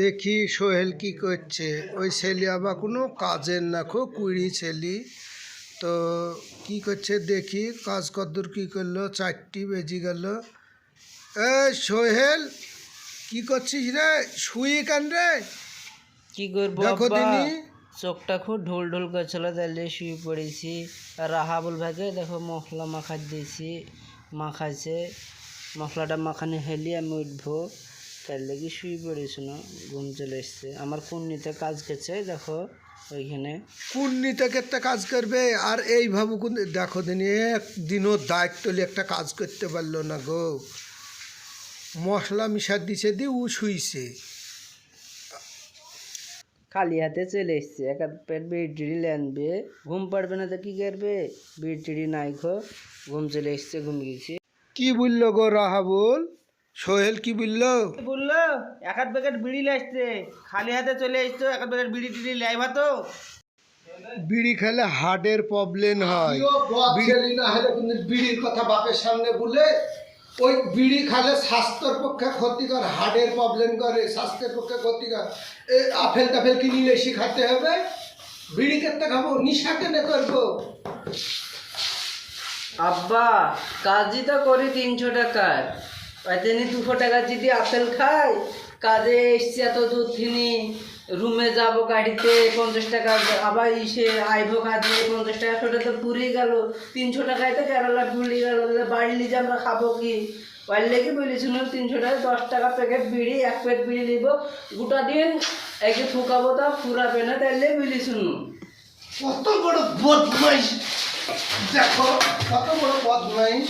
দেখি সোহেল কি করছে। ওই ছেলে আবার কোনো কাজের না খো কুড়ি ছেলি। তো কি করছে দেখি কাজ কদ্দূর কি করল চারটি বেজে গেল। এ সোহেল কি করছিস রে? শুয়ে কেন রে? কি করব দেখো? দিনি। চোখটা খুব ঢোল ঢোল করছিল তাহলে শুয়ে পড়েছি। আর রাহাবুল ভাইকে দেখো মশলা মাখাই দিয়েছি। মাখাইছে। মশলাটা মাখানি হেলি আমি উঠবো। তার লেগে শুয়ে পড়েছিল ঘুম চলে এসছে। আমার কুন্নিতে কাজ করছে দেখো ওইখানে। কুন্নিতে একটা কাজ করবে আর এই ভাবু দেখো দিন একদিনও দায়িত্ব নিয়ে একটা কাজ করতে পারল না গো। মশলা মিশা দিছে দি ও শুইছে। খালি হাতে চলে এসছে এক হাত পেট বিড়ি আনবে ঘুম পাড়বে না তো কি করবে? বিড়ি নাই খো ঘুম চলে এসছে ঘুম গেছে। কি বলল গো রাহাবুল? সোহেল কি বলল? বলল এক হাত প্যাকেট বিড়ি আসছে খালি হাতে চলে এসছো এক হাত প্যাকেট বিড়ি টিড়ি লাইভা তো। বিড়ি খেলে হার্টের প্রবলেম হয়। বিড়ি না হলে কিন্তু বিড়ির কথা বাপের সামনে বলে ওই বিড়ি খেলে স্বাস্থ্যের পক্ষে ক্ষতিকর হার্টের প্রবলেম করে স্বাস্থ্যের পক্ষে ক্ষতিকর। এ আপেল টাফেল কিনে এসে খাতে হবে। বিড়ি কেটে খাব নিশা কেনে করব। আব্বা কাজই তো করি তিনশো টাকার। ওইদিনই দুশো টাকা যদি আপেল খাই, কাজে এসছি এত দূর থেকে। রুমে যাব গাড়িতে, পঞ্চাশ টাকা, আবার ইসে আইবো কাজে, পঞ্চাশ টাকা সেটা তো পুরিয়ে গেল। তিনশো টাকায় তো কেরালা পুরি গেল, তাহলে বাড়ি নিয়ে যে আমরা খাব কি? বাড়ি লেগে বলেছিল তিনশো টাকা দশ টাকা প্যাকেট বিড়ি, এক প্যাকেট বিড়ি নিব। গোটা দিন একে ফুকাবো তা ফুরাবে না তাইলে বলেছিল কত বড় বদমাইশ। দেখো, কত বড় বদমাইশ।